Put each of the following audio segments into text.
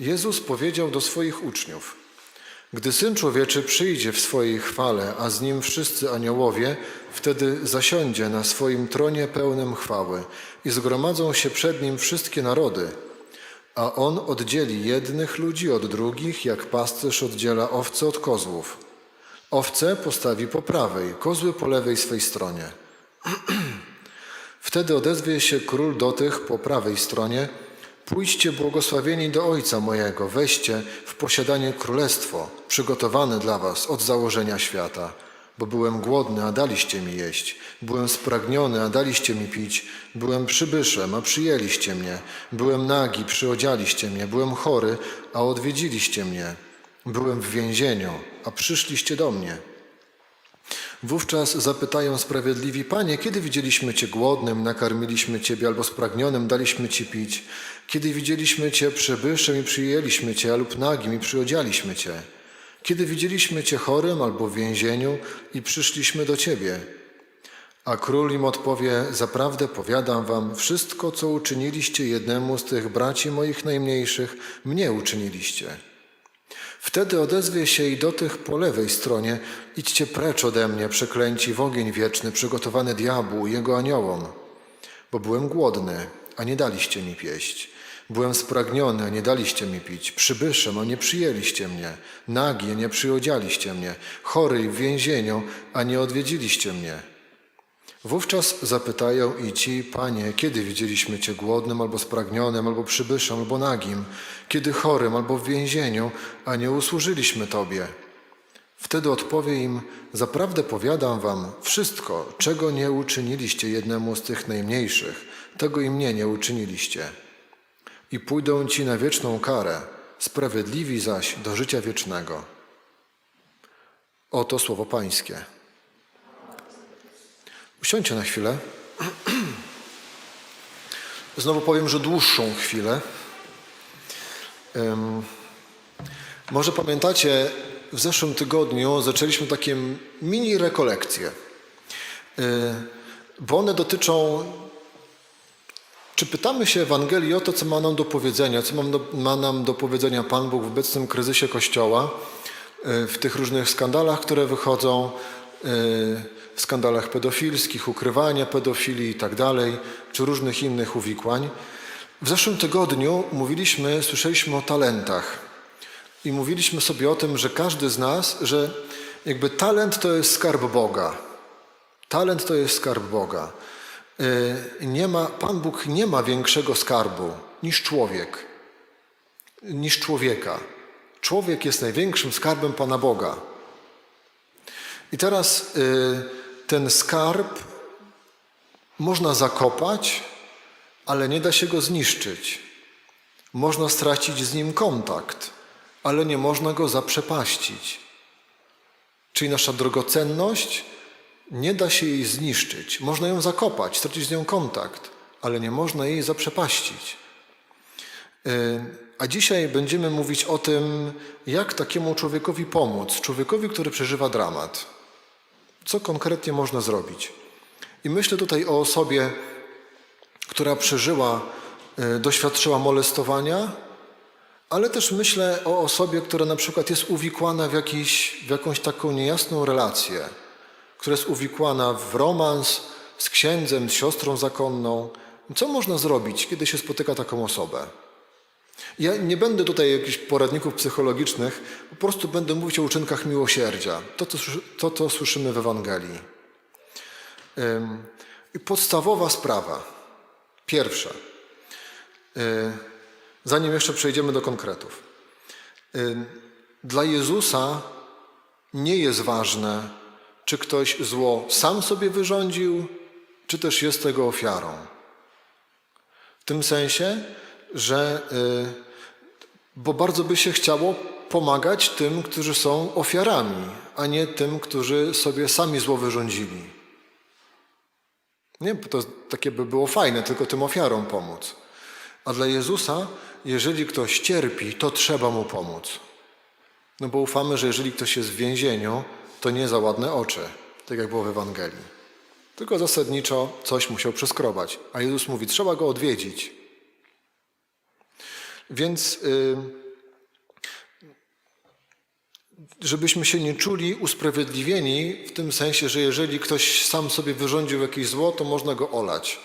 Jezus powiedział do swoich uczniów: Gdy syn człowieczy przyjdzie w swojej chwale, a z nim wszyscy aniołowie, wtedy zasiądzie na swoim tronie pełnym chwały i zgromadzą się przed nim wszystkie narody. A on oddzieli jednych ludzi od drugich, jak pasterz oddziela owce od kozłów. Owce postawi po prawej, kozły po lewej swej stronie. Wtedy odezwie się król do tych po prawej stronie: Pójdźcie błogosławieni do Ojca mojego, weźcie w posiadanie królestwo przygotowane dla was od założenia świata. Bo byłem głodny, a daliście mi jeść. Byłem spragniony, a daliście mi pić. Byłem przybyszem, a przyjęliście mnie. Byłem nagi, przyodzialiście mnie. Byłem chory, a odwiedziliście mnie. Byłem w więzieniu, a przyszliście do mnie. Wówczas zapytają sprawiedliwi, Panie, kiedy widzieliśmy Cię głodnym, nakarmiliśmy Ciebie, albo spragnionym, daliśmy Ci pić? Kiedy widzieliśmy Cię przybyszem i przyjęliśmy Cię, lub nagim i przyodzialiśmy Cię? Kiedy widzieliśmy Cię chorym albo w więzieniu i przyszliśmy do Ciebie? A król im odpowie, zaprawdę powiadam wam, wszystko, co uczyniliście jednemu z tych braci moich najmniejszych, mnie uczyniliście. Wtedy odezwie się i do tych po lewej stronie, idźcie precz ode mnie, przeklęci w ogień wieczny, przygotowany diabłu i jego aniołom. Bo byłem głodny, a nie daliście mi pieść. Byłem spragniony, a nie daliście mi pić. Przybyszem, a nie przyjęliście mnie. Nagi, a nie przyodzialiście mnie. Chory w więzieniu, a nie odwiedziliście mnie. Wówczas zapytają i ci, Panie, kiedy widzieliśmy Cię głodnym, albo spragnionym, albo przybyszem, albo nagim, kiedy chorym, albo w więzieniu, a nie usłużyliśmy Tobie? Wtedy odpowie im, zaprawdę powiadam Wam, wszystko, czego nie uczyniliście jednemu z tych najmniejszych, tego i mnie nie uczyniliście. I pójdą ci na wieczną karę, sprawiedliwi zaś do życia wiecznego. Oto słowo Pańskie. Usiądźcie na chwilę. Znowu powiem, że dłuższą chwilę. Ym, może pamiętacie, w zeszłym tygodniu zaczęliśmy takie mini rekolekcje, yy, bo one dotyczą. Czy pytamy się Ewangelii o to, co ma nam do powiedzenia, co ma, nam do powiedzenia Pan Bóg w obecnym kryzysie Kościoła, yy, w tych różnych skandalach, które wychodzą, yy, skandalach pedofilskich, ukrywania pedofilii i tak czy różnych innych uwikłań. W zeszłym tygodniu mówiliśmy, słyszeliśmy o talentach i mówiliśmy sobie o tym, że każdy z nas, że jakby talent to jest skarb Boga. Talent to jest skarb Boga. Yy, Nie ma, Pan Bóg nie ma większego skarbu niż człowiek, niż człowieka. Człowiek jest największym skarbem Pana Boga. I teraz yy, ten skarb można zakopać, ale nie da się go zniszczyć. Można stracić z nim kontakt, ale nie można go zaprzepaścić. Czyli nasza drogocenność nie da się jej zniszczyć. Można ją zakopać, stracić z nią kontakt, ale nie można jej zaprzepaścić. Yy, A dzisiaj będziemy mówić o tym, jak takiemu człowiekowi pomóc, człowiekowi, który przeżywa dramat. Co konkretnie można zrobić? I myślę tutaj o osobie, która przeżyła, y, doświadczyła molestowania, ale też myślę o osobie, która na przykład jest uwikłana w, jakiś, w jakąś taką niejasną relację, która jest uwikłana w romans z księdzem, z siostrą zakonną. Co można zrobić, kiedy się spotyka taką osobę? Ja nie będę tutaj jakichś poradników psychologicznych, po prostu będę mówić o uczynkach miłosierdzia. To, co, to, co słyszymy w Ewangelii. I podstawowa sprawa. Pierwsza. Y, Zanim jeszcze przejdziemy do konkretów. Y, Dla Jezusa nie jest ważne, czy ktoś zło sam sobie wyrządził, czy też jest tego ofiarą. W tym sensie, że y, bo bardzo by się chciało pomagać tym, którzy są ofiarami, a nie tym, którzy sobie sami zło wyrządzili. Nie, bo to takie by było fajne, tylko tym ofiarom pomóc. A dla Jezusa, jeżeli ktoś cierpi, to trzeba mu pomóc. No bo ufamy, że jeżeli ktoś jest w więzieniu, to nie za ładne oczy, tak jak było w Ewangelii. Tylko zasadniczo coś musiał przeskrobać. A Jezus mówi, trzeba go odwiedzić. Więc y, żebyśmy się nie czuli usprawiedliwieni w tym sensie, że jeżeli ktoś sam sobie wyrządził jakieś zło, to można go olać.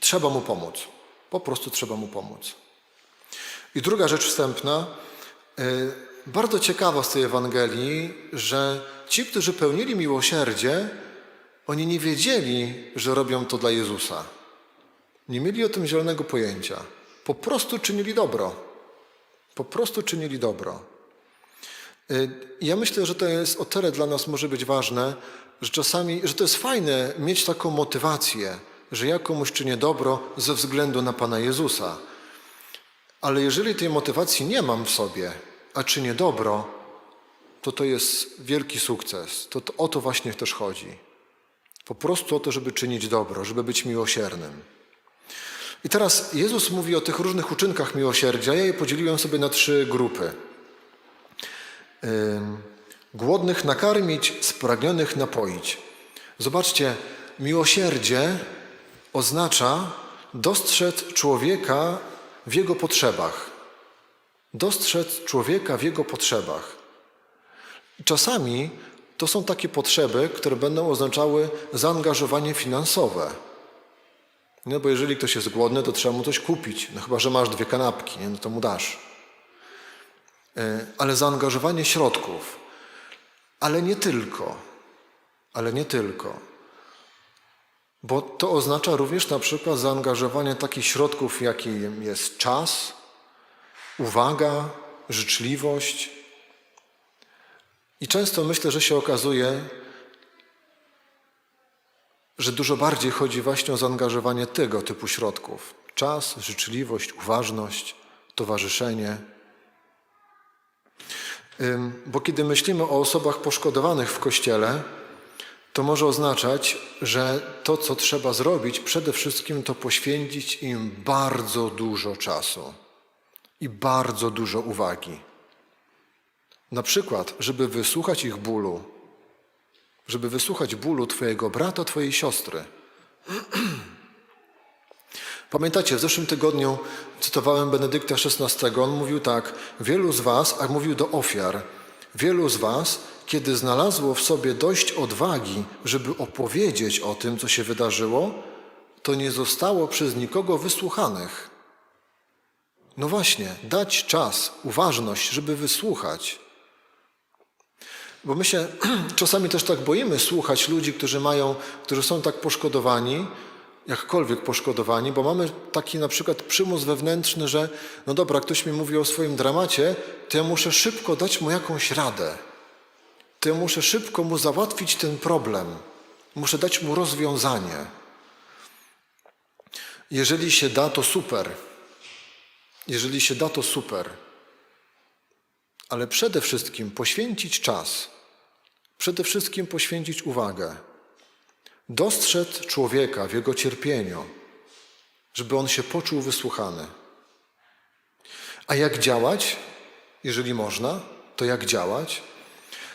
Trzeba mu pomóc. Po prostu trzeba mu pomóc. I druga rzecz wstępna, y, bardzo ciekawa z tej Ewangelii, że ci, którzy pełnili miłosierdzie, oni nie wiedzieli, że robią to dla Jezusa. Nie mieli o tym zielonego pojęcia. Po prostu czynili dobro. Po prostu czynili dobro. Y, Ja myślę, że to jest o tyle dla nas może być ważne, że czasami, że to jest fajne mieć taką motywację, że ja komuś czynię dobro ze względu na Pana Jezusa. Ale jeżeli tej motywacji nie mam w sobie, a czynię dobro, to to jest wielki sukces. To, to o to właśnie też chodzi. Po prostu o to, żeby czynić dobro, żeby być miłosiernym. I teraz Jezus mówi o tych różnych uczynkach miłosierdzia. Ja je podzieliłem sobie na trzy grupy. Głodnych nakarmić, spragnionych napoić. Zobaczcie, miłosierdzie oznacza dostrzec człowieka w jego potrzebach. Dostrzec człowieka w jego potrzebach. Czasami to są takie potrzeby, które będą oznaczały zaangażowanie finansowe. No bo jeżeli ktoś jest głodny, to trzeba mu coś kupić. No chyba, że masz dwie kanapki, nie? no to mu dasz. E, Ale zaangażowanie środków. Ale nie tylko. Ale nie tylko. Bo to oznacza również na przykład zaangażowanie takich środków, jakim jest czas, uwaga, życzliwość. I często myślę, że się okazuje, że dużo bardziej chodzi właśnie o zaangażowanie tego typu środków. Czas, życzliwość, uważność, towarzyszenie. Bo kiedy myślimy o osobach poszkodowanych w kościele, to może oznaczać, że to, co trzeba zrobić, przede wszystkim to poświęcić im bardzo dużo czasu i bardzo dużo uwagi. Na przykład, żeby wysłuchać ich bólu, żeby wysłuchać bólu Twojego brata, Twojej siostry. Pamiętacie, w zeszłym tygodniu cytowałem Benedykta XVI. On mówił tak: Wielu z Was, a mówił do ofiar, wielu z Was, kiedy znalazło w sobie dość odwagi, żeby opowiedzieć o tym, co się wydarzyło, to nie zostało przez nikogo wysłuchanych. No właśnie, dać czas, uważność, żeby wysłuchać. Bo my się czasami też tak boimy słuchać ludzi, którzy mają, którzy są tak poszkodowani, jakkolwiek poszkodowani, bo mamy taki na przykład przymus wewnętrzny, że no dobra, ktoś mi mówi o swoim dramacie, to ja muszę szybko dać mu jakąś radę. To ja muszę szybko mu załatwić ten problem. Muszę dać mu rozwiązanie. Jeżeli się da, to super. Jeżeli się da, to super ale przede wszystkim poświęcić czas, przede wszystkim poświęcić uwagę, dostrzec człowieka w jego cierpieniu, żeby on się poczuł wysłuchany. A jak działać, jeżeli można, to jak działać?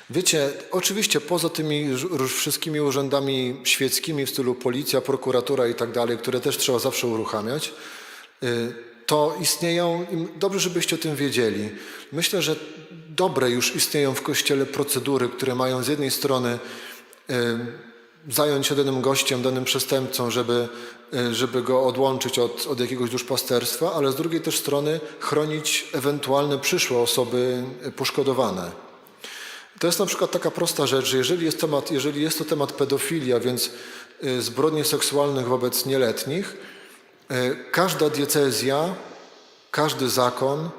Wiecie, oczywiście poza tymi wszystkimi urzędami świeckimi w stylu policja, prokuratura i tak dalej, które też trzeba zawsze uruchamiać, y, to istnieją, dobrze żebyście o tym wiedzieli. Myślę, że dobre już istnieją w Kościele procedury, które mają z jednej strony zająć się danym gościem, danym przestępcą, żeby, y, żeby go odłączyć od, od jakiegoś duszpasterstwa, ale z drugiej też strony chronić ewentualne przyszłe osoby y, poszkodowane. To jest na przykład taka prosta rzecz, że jeżeli jest, temat, jeżeli jest to temat pedofilii, a więc y, zbrodni seksualnych wobec nieletnich, każda diecezja, każdy zakon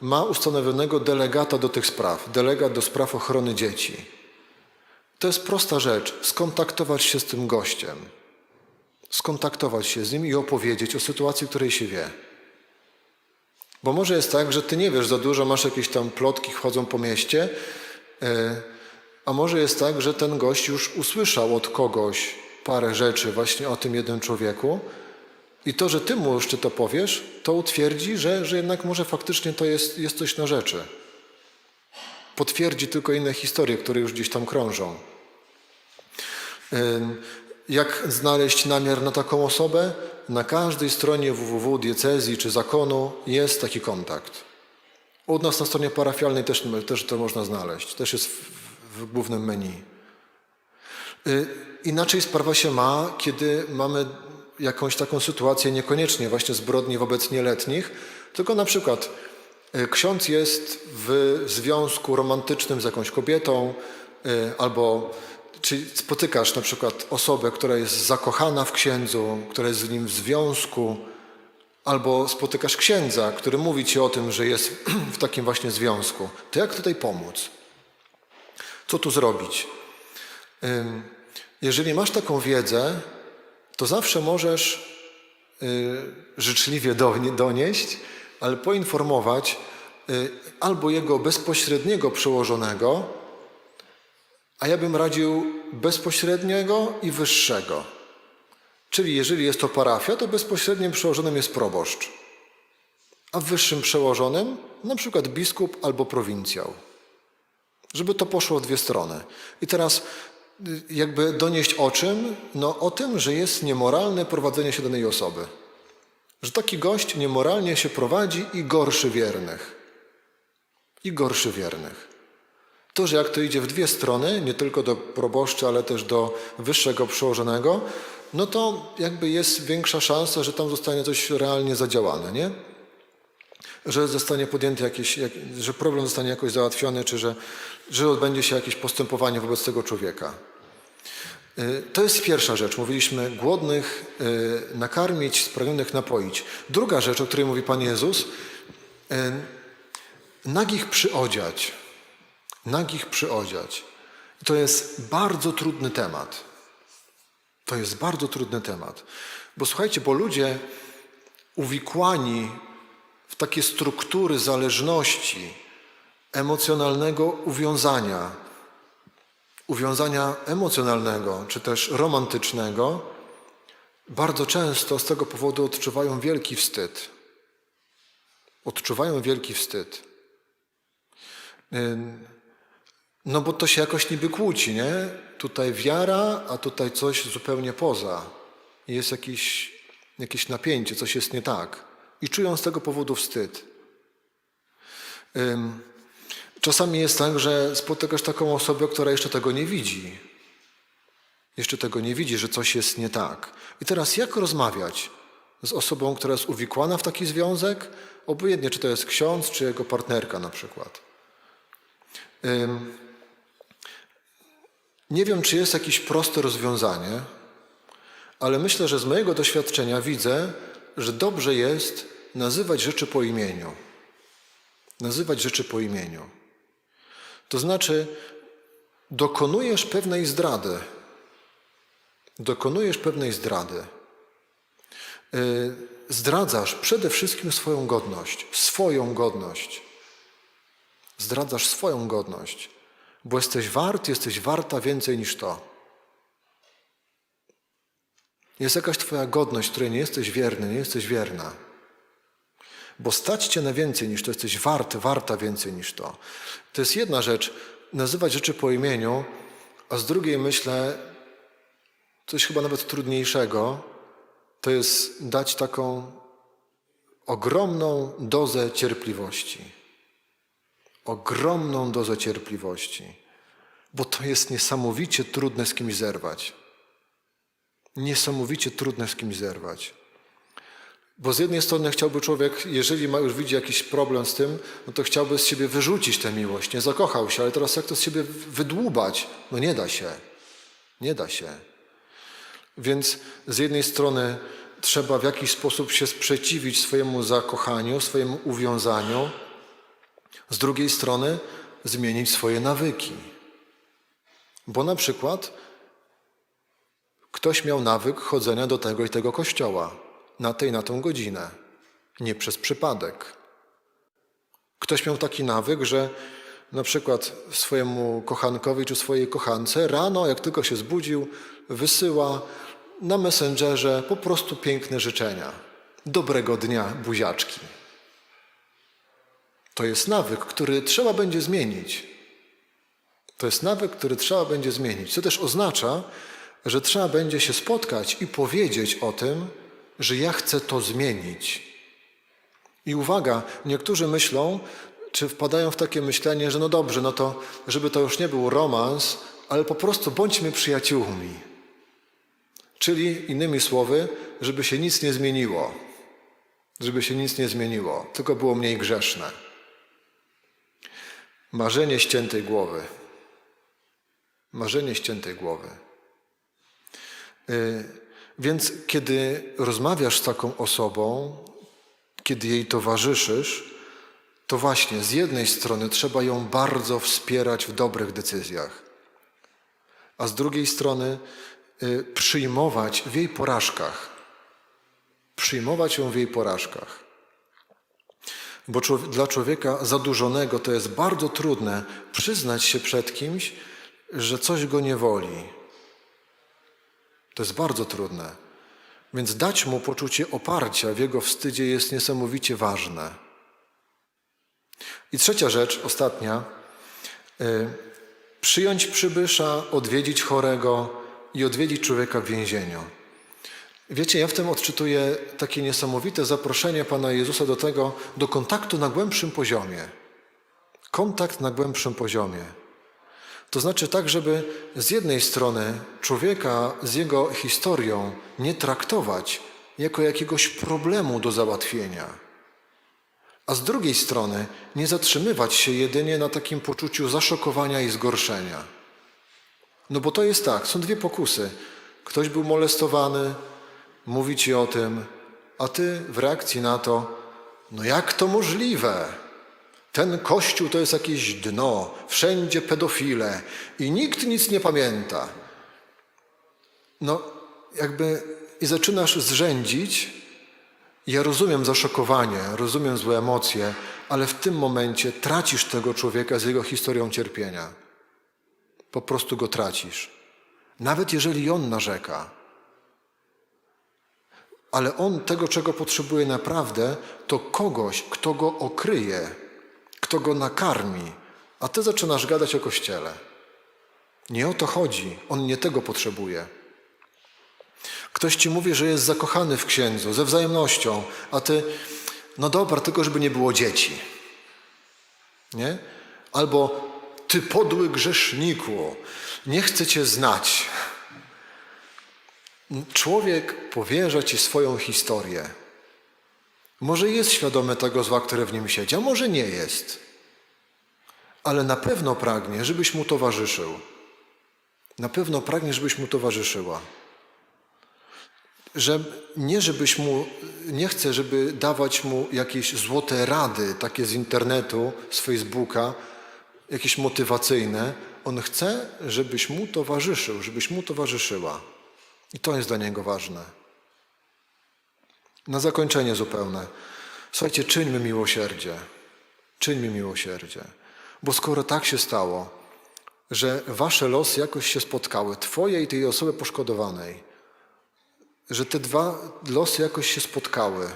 ma ustanowionego delegata do tych spraw, delegat do spraw ochrony dzieci. To jest prosta rzecz, skontaktować się z tym gościem, skontaktować się z nim i opowiedzieć o sytuacji, której się wie. Bo może jest tak, że ty nie wiesz za dużo, masz jakieś tam plotki, chodzą po mieście, e, a może jest tak, że ten gość już usłyszał od kogoś parę rzeczy właśnie o tym jednym człowieku i to, że ty mu jeszcze to powiesz, to utwierdzi, że, że jednak może faktycznie to jest, jest coś na rzeczy. Potwierdzi tylko inne historie, które już gdzieś tam krążą. Jak znaleźć namiar na taką osobę? Na każdej stronie www diecezji czy zakonu jest taki kontakt. U nas na stronie parafialnej też, też to można znaleźć. Też jest w, w głównym menu. Y, Inaczej sprawa się ma, kiedy mamy jakąś taką sytuację, niekoniecznie właśnie zbrodni wobec nieletnich, tylko na przykład y, ksiądz jest w związku romantycznym z jakąś kobietą, y, albo czy spotykasz na przykład osobę, która jest zakochana w księdzu, która jest z nim w związku, albo spotykasz księdza, który mówi ci o tym, że jest w takim właśnie związku. To jak tutaj pomóc? Co tu zrobić? Jeżeli masz taką wiedzę, to zawsze możesz y, życzliwie do- donieść, ale poinformować y, albo jego bezpośredniego przełożonego, a ja bym radził bezpośredniego i wyższego. Czyli jeżeli jest to parafia, to bezpośrednim przełożonym jest proboszcz, a wyższym przełożonym na przykład biskup albo prowincjał. Żeby to poszło w dwie strony. I teraz jakby donieść o czym? No o tym, że jest niemoralne prowadzenie się danej osoby. Że taki gość niemoralnie się prowadzi i gorszy wiernych. I gorszy wiernych. To, że jak to idzie w dwie strony, nie tylko do proboszcza, ale też do wyższego przełożonego, no to jakby jest większa szansa, że tam zostanie coś realnie zadziałane, nie? Że zostanie podjęty jakiś, jak, że problem zostanie jakoś załatwiony, czy że, że odbędzie się jakieś postępowanie wobec tego człowieka. Y, To jest pierwsza rzecz. Mówiliśmy głodnych y, nakarmić, spragnionych napoić. Druga rzecz, o której mówi Pan Jezus, y, nagich przyodziać. Nagich przyodziać. To jest bardzo trudny temat. To jest bardzo trudny temat. Bo słuchajcie, bo ludzie uwikłani w takie struktury zależności, emocjonalnego uwiązania, uwiązania emocjonalnego czy też romantycznego, bardzo często z tego powodu odczuwają wielki wstyd. Odczuwają wielki wstyd. No bo to się jakoś niby kłóci, nie? Tutaj wiara, a tutaj coś zupełnie poza. Jest jakieś, jakieś napięcie, coś jest nie tak. I czują z tego powodu wstyd. Czasami jest tak, że spotykasz taką osobę, która jeszcze tego nie widzi. Jeszcze tego nie widzi, że coś jest nie tak. I teraz jak rozmawiać z osobą, która jest uwikłana w taki związek? Obojętnie, czy to jest ksiądz, czy jego partnerka na przykład. Nie wiem, czy jest jakieś proste rozwiązanie, ale myślę, że z mojego doświadczenia widzę, że dobrze jest nazywać rzeczy po imieniu. Nazywać rzeczy po imieniu. To znaczy, dokonujesz pewnej zdrady. Dokonujesz pewnej zdrady. Yy, Zdradzasz przede wszystkim swoją godność, swoją godność. Zdradzasz swoją godność, bo jesteś wart, jesteś warta więcej niż to. Jest jakaś Twoja godność, której nie jesteś wierny, nie jesteś wierna. Bo stać Cię na więcej niż to, jesteś wart, warta więcej niż to. To jest jedna rzecz, nazywać rzeczy po imieniu, a z drugiej myślę, coś chyba nawet trudniejszego, to jest dać taką ogromną dozę cierpliwości. Ogromną dozę cierpliwości, bo to jest niesamowicie trudne z kimś zerwać. Niesamowicie trudne z kimś zerwać. Bo z jednej strony chciałby człowiek, jeżeli ma już widzi jakiś problem z tym, no to chciałby z siebie wyrzucić tę miłość, nie zakochał się, ale teraz jak to z siebie wydłubać? No nie da się. Nie da się. Więc z jednej strony trzeba w jakiś sposób się sprzeciwić swojemu zakochaniu, swojemu uwiązaniu, z drugiej strony zmienić swoje nawyki. Bo na przykład ktoś miał nawyk chodzenia do tego i tego kościoła na tej na tą godzinę, nie przez przypadek. Ktoś miał taki nawyk, że na przykład swojemu kochankowi czy swojej kochance rano, jak tylko się zbudził, wysyła na Messengerze po prostu piękne życzenia. Dobrego dnia, buziaczki. To jest nawyk, który trzeba będzie zmienić. To jest nawyk, który trzeba będzie zmienić. Co też oznacza, że trzeba będzie się spotkać i powiedzieć o tym, że ja chcę to zmienić. I uwaga, niektórzy myślą, czy wpadają w takie myślenie, że no dobrze, no to żeby to już nie był romans, ale po prostu bądźmy przyjaciółmi. Czyli innymi słowy, żeby się nic nie zmieniło. Żeby się nic nie zmieniło, tylko było mniej grzeszne. Marzenie ściętej głowy. Marzenie ściętej głowy. Y, Więc kiedy rozmawiasz z taką osobą, kiedy jej towarzyszysz, to właśnie z jednej strony trzeba ją bardzo wspierać w dobrych decyzjach, a z drugiej strony y, przyjmować w jej porażkach. Przyjmować ją w jej porażkach. Bo dla człowieka zadłużonego to jest bardzo trudne przyznać się przed kimś, że coś go nie woli. To jest bardzo trudne. Więc dać mu poczucie oparcia w jego wstydzie jest niesamowicie ważne. I trzecia rzecz, ostatnia. Y, Przyjąć przybysza, odwiedzić chorego i odwiedzić człowieka w więzieniu. Wiecie, ja w tym odczytuję takie niesamowite zaproszenie Pana Jezusa do tego, do kontaktu na głębszym poziomie. Kontakt na głębszym poziomie. To znaczy tak, żeby z jednej strony człowieka z jego historią nie traktować jako jakiegoś problemu do załatwienia, a z drugiej strony nie zatrzymywać się jedynie na takim poczuciu zaszokowania i zgorszenia. No bo to jest tak, są dwie pokusy. Ktoś był molestowany, mówi ci o tym, a ty w reakcji na to, no jak to możliwe? Ten kościół to jest jakieś dno, wszędzie pedofile i nikt nic nie pamięta. No, jakby i zaczynasz zrzędzić. Ja rozumiem zaszokowanie, rozumiem złe emocje, ale w tym momencie tracisz tego człowieka z jego historią cierpienia. Po prostu go tracisz. Nawet jeżeli on narzeka. Ale on tego, czego potrzebuje naprawdę, to kogoś, kto go okryje, kto go nakarmi, a ty zaczynasz gadać o kościele. Nie o to chodzi, on nie tego potrzebuje. Ktoś ci mówi, że jest zakochany w księdzu, ze wzajemnością, a ty, no dobra, tylko żeby nie było dzieci. Nie? Albo ty podły grzeszniku, nie chcę cię znać. Człowiek powierza ci swoją historię. Może jest świadomy tego zła, które w nim siedzi, a może nie jest. Ale na pewno pragnie, żebyś mu towarzyszył. Na pewno pragnie, żebyś mu towarzyszyła. Że nie żebyś mu, nie chcę, żeby dawać mu jakieś złote rady, takie z internetu, z Facebooka, jakieś motywacyjne. On chce, żebyś mu towarzyszył, żebyś mu towarzyszyła. I to jest dla niego ważne. Na zakończenie zupełne. Słuchajcie, czyńmy miłosierdzie. Czyńmy miłosierdzie. Bo skoro tak się stało, że wasze losy jakoś się spotkały, twoje i tej osoby poszkodowanej, że te dwa losy jakoś się spotkały,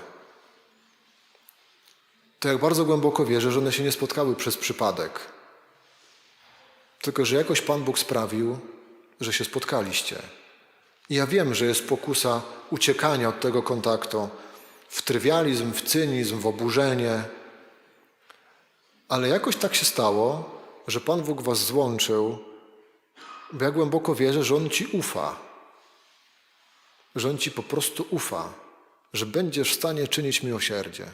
to jak bardzo głęboko wierzę, że one się nie spotkały przez przypadek. Tylko, że jakoś Pan Bóg sprawił, że się spotkaliście. Ja wiem, że jest pokusa uciekania od tego kontaktu w trywializm, w cynizm, w oburzenie. Ale jakoś tak się stało, że Pan Bóg was złączył, bo ja głęboko wierzę, że On ci ufa. Że On ci po prostu ufa, że będziesz w stanie czynić miłosierdzie.